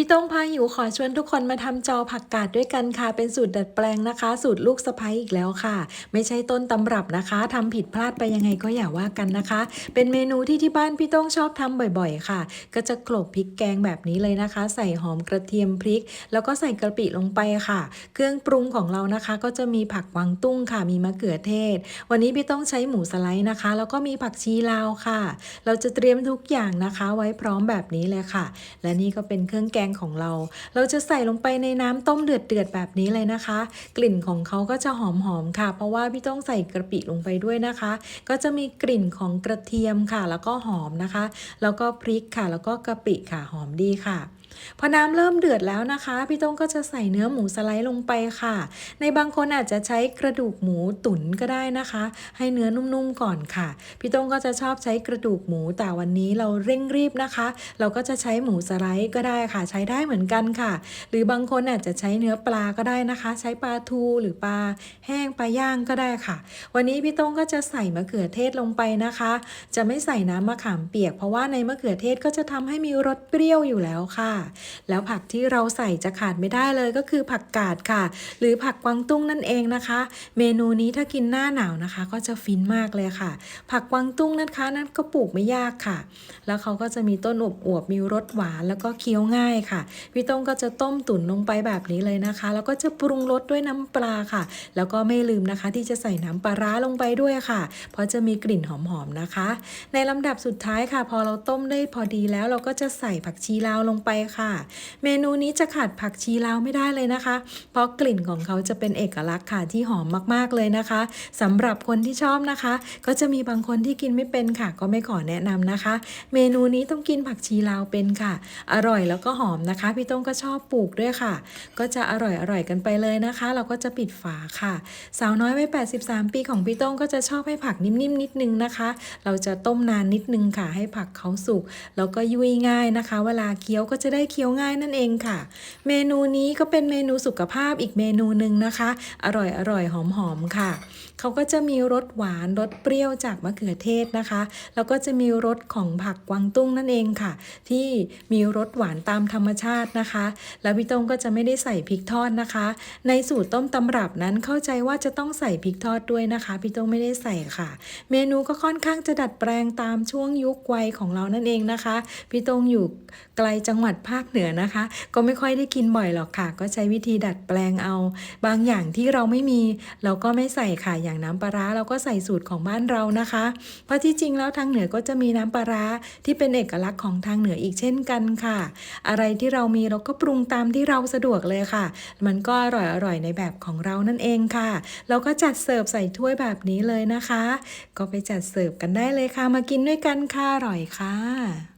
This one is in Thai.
พี่ต้งพาหิวขอชวนทุกคนมาทำจอผักกาดด้วยกันค่ะ เป็นสูตรดัดแปลงนะคะ สูตรลูกสะใภ้อีกแล้วค่ะ ไม่ใช่ต้นตำรับนะคะทำผิดพลาดไปยังไงก็อย่าว่ากันนะคะ เป็นเมนูที่ที่บ้านพี่ต้งชอบทำบ่อยๆ ค่ะ ก็จะโขลกพริกแกงแบบนี้เลยนะคะ ใส่หอมกระเทียมพริก แล้วก็ใส่กระปิลงไปค่ะ เครื่องปรุงของเรานะคะ ก็จะมีผักวางตุ้งค่ะ มีมะเขือเทศ วันนี้พี่ต้องใช้หมูสไลด์นะคะ แล้วก็มีผักชีลาวค่ะ เราจะเตรียมทุกอย่างนะคะ ไว้พร้อมแบบนี้เลยค่ะ และนี่ก็เป็นเครื่องแกงของเรา เราจะใส่ลงไปในน้ำต้มเดือดเดือดๆแบบนี้เลยนะคะ กลิ่นของเขาก็จะหอมๆค่ะ เพราะว่าพี่ต้องใส่กระปิลงไปด้วยนะคะ ก็จะมีกลิ่นของกระเทียมค่ะ แล้วก็หอมนะคะ แล้วก็พริกค่ะ แล้วก็กะปิค่ะหอมดีค่ะ พอน้ำเริ่มเดือดแล้วนะคะ พี่ต้งก็จะใส่เนื้อหมูสไลด์ลงไปค่ะ ในบางคนอาจจะใช้กระดูกหมูตุ๋นก็ได้นะคะ ให้เนื้อนุ่มๆก่อนค่ะ พี่ต้งก็จะชอบใช้กระดูกหมูแต่วันนี้เราเร่งรีบนะคะ เราก็จะใช้หมูสไลด์ก็ได้ค่ะ ใช้ได้เหมือนกันค่ะ หรือบางคนอาจจะใช้เนื้อปลาก็ได้นะคะ ใช้ปลาทูหรือปลาแห้งปลาย่างก็ได้ค่ะ วันนี้พี่ต้งก็จะใส่มะเขือเทศลงไปนะคะ จะไม่ใส่น้ำมะขามเปียก เพราะว่าในมะเขือเทศก็จะทำให้มีรสเปรี้ยวอยู่แล้วค่ะแล้วผักที่เราใส่จะขาดไม่ได้เลยก็คือผักกาดค่ะ หรือผักกวางตุ้งนั่นเองนะคะ เมนูนี้ถ้ากินหน้าหนาวนะคะ ก็จะฟินมากเลยค่ะ ผักกวางตุ้งนะคะนั่นก็ปลูกไม่ยากค่ะ แล้วเขาก็จะมีต้นอวบมีรสหวานแล้วก็เคี้ยวง่ายค่ะพี่ต้งก็จะต้มตุ๋นลงไปแบบนี้เลยนะคะ แล้วก็จะปรุงรสด้วยน้ำปลาค่ะ แล้วก็ไม่ลืมนะคะ ที่จะใส่น้ำปลาร้าลงไปด้วยค่ะ เพราะจะมีกลิ่นหอมๆนะคะ ในลำดับสุดท้ายค่ะ พอเราต้มได้พอดีแล้วเราก็จะใส่ผักชีลาวลงไปค่ะ เมนูนี้จะขาดผักชีลาวไม่ได้เลยนะคะ เพราะกลิ่นของเขาจะเป็นเอกลักษณ์ค่ะที่หอมมากๆเลยนะคะสำหรับคนที่ชอบนะคะ ก็จะมีบางคนที่กินไม่เป็นค่ะ ก็ไม่ขอแนะนำนะคะ เมนูนี้ต้องกินผักชีลาวเป็นค่ะ อร่อยแล้วก็หอมนะคะ พี่ต้งก็ชอบปลูกด้วยค่ะ ก็จะอร่อยอร่อยกันไปเลยนะคะ เราก็จะปิดฝาค่ะ สาวน้อยวัย83 ปีของพี่ต้งก็จะชอบให้ผักนิ่มๆนิดนึงนะคะ เราจะต้มนานนิดนึงค่ะให้ผักเขาสุกแล้วก็ยุ่ยง่ายนะคะ เวลาเคี้ยวก็จะได้เคี้ยวง่ายนั่นเองค่ะ เมนูนี้ก็เป็นเมนูสุขภาพอีกเมนูหนึ่งนะคะ อร่อยอร่อยหอมหอมค่ะเขาก็จะมีรสหวานรสเปรี้ยวจากมะเขือเทศนะคะ แล้วก็จะมีรสของผักกวางตุ้งนั่นเองค่ะ ที่มีรสหวานตามธรรมชาตินะคะ แล้วพี่ต้งก็จะไม่ได้ใส่พริกทอดนะคะ ในสูตรต้มตำรับนั้นเข้าใจว่าจะต้องใส่พริกทอดด้วยนะคะ พี่ต้งไม่ได้ใส่ค่ะ เมนูก็ค่อนข้างจะดัดแปลงตามช่วงยุควัยของเรานั่นเองนะคะ พี่ต้งอยู่ไกลจังหวัดภาคเหนือนะคะ ก็ไม่ค่อยได้กินบ่อยหรอกค่ะ ก็ใช้วิธีดัดแปลงเอา บางอย่างที่เราไม่มี เราก็ไม่ใส่ค่ะอย่างน้ำปลาร้าเราก็ใส่สูตรของบ้านเรานะคะ เพราะที่จริงแล้วทางเหนือก็จะมีน้ำปลาร้าที่เป็นเอกลักษณ์ของทางเหนืออีกเช่นกันค่ะ อะไรที่เรามีเราก็ปรุงตามที่เราสะดวกเลยค่ะ มันก็อร่อยอร่อยในแบบของเรานั่นเองค่ะเราก็จัดเสิร์ฟใส่ถ้วยแบบนี้เลยนะคะ ก็ไปจัดเสิร์ฟกันได้เลยค่ะมากินด้วยกันค่ะอร่อยค่ะ